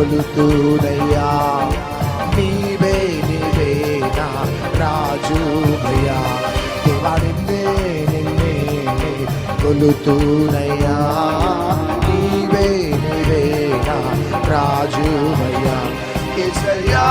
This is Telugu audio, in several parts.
కొలుతూనయ్యా నీవే నీవే నా రాజు అయ్యా దేవా నిన్నే నిన్నే కొలుతూనయ్యా నీవే నీవే నా రాజు అయ్యా కేసయ్యా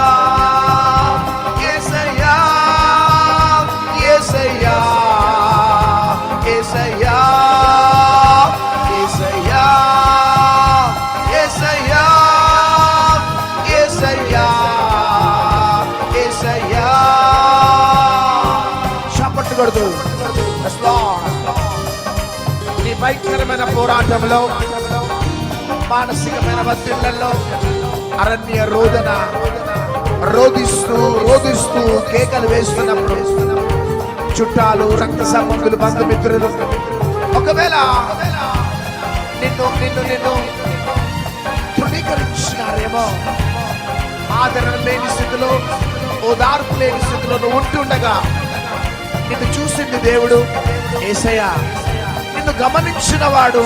పోరాటంలో మానసికమైన ఒత్తిళ్ళలో అరణ్య రోదన రోధిస్తూ రోధిస్తూ కేకలు వేస్తున్నప్పుడు చుట్టాలు రక్త సంబంధులు బంధుమిత్రులు ఒకవేళ నిన్ను నిన్ను నిన్ను తృణీకరించినారేమో ఆదరణ లేని స్థితిలో ఓదార్పు లేని స్థితిలో నువ్వు ఉంటుండగా నిన్ను చూసింది దేవుడు ఏసయ్యా. నన్ను గమనించిన వాడు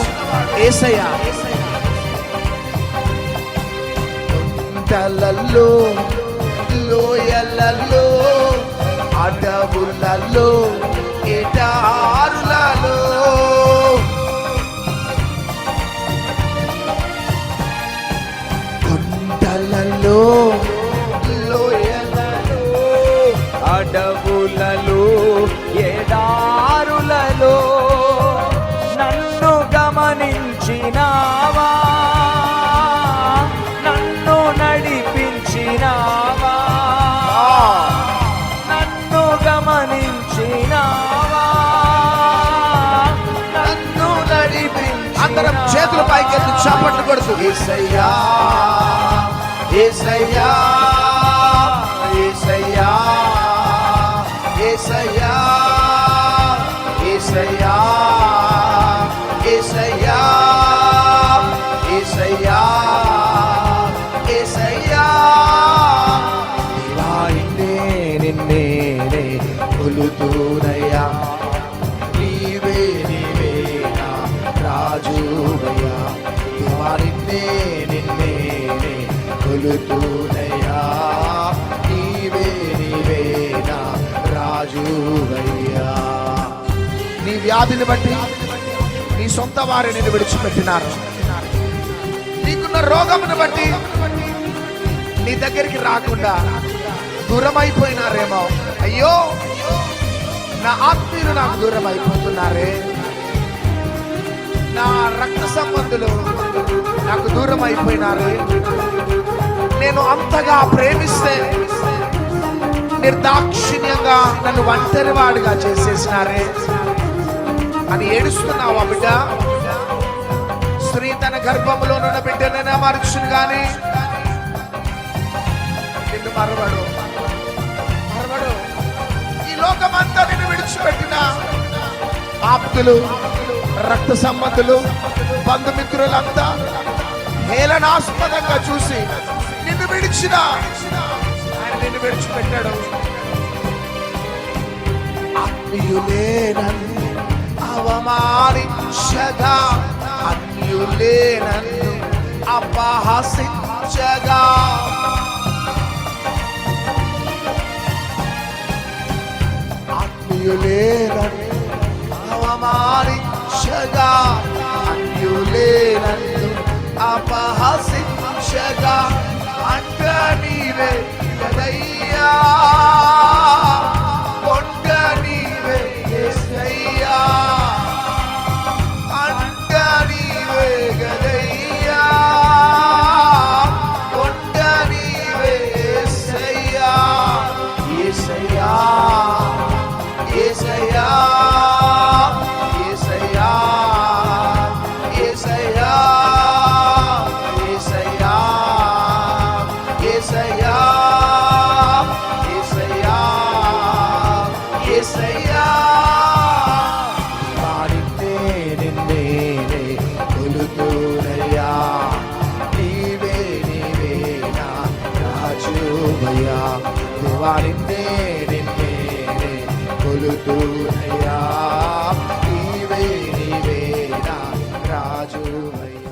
ఏసయ్య. గుంటలలో లోయలలో అడవులలో ఎటారులలో గుంటలలో లోయలలో అడవులలో చప్పట్లు కొడుతూ ఏసయ్యా ఏసయ్యా ఏసయ్యా ఏసయ్యా ఏసయ్యా ఏసయ్యా ఏసయ్యా ఏసయ్యా నిన్నే నిన్నే కొలుతూనయ్యా. నీవే నీవే రాజువయ్యా. వారిన్నే నిన్నే కొలుతూనయ్యా నీవే నీవే రాజువయ్యా నీ వ్యాధిని బట్టి నీ సొంత వారిని నిన్ను విడిచిపెట్టినారు. నీకున్న రోగమును బట్టి నీ దగ్గరికి రాకుండా దూరం అయిపోయినారేమో అయ్యో నా ఆత్మీయులు నాకు దూరం అయిపోతున్నారే దూరం అయిపోయినారు నేను అంతగా ప్రేమిస్తే నిర్దాక్షిణ్యంగా నన్ను ఒంటరివాడిగా చేసేసినారే. అని ఏడుస్తున్నావా బిడ్డ? స్త్రీ తన గర్భములోనున్న బిడ్డనైనా మరచును గాని. నిన్ను మరవడు. మరవడు. ఈ లోకమంతా నిన్ను విడిచిపెట్టిన? ఆప్తులు రక్త సంబంధులు బంధుమిత్రులంతా హేళనాస్పదంగా చూసి నిన్ను విడిచిన ఆయన నిన్ను విడిచిపెట్టాడు. ఆత్మీయులేనని అవమానించగా అన్యులేనన్ను అపహసించగా. ఆత్మీయులేనని అవమానించగా అపహసింషగా ఉన్నావయ్యా దేవా నిన్నే నిన్నే కొలుతూనయ్యా. నీవే రాజు అయ్యా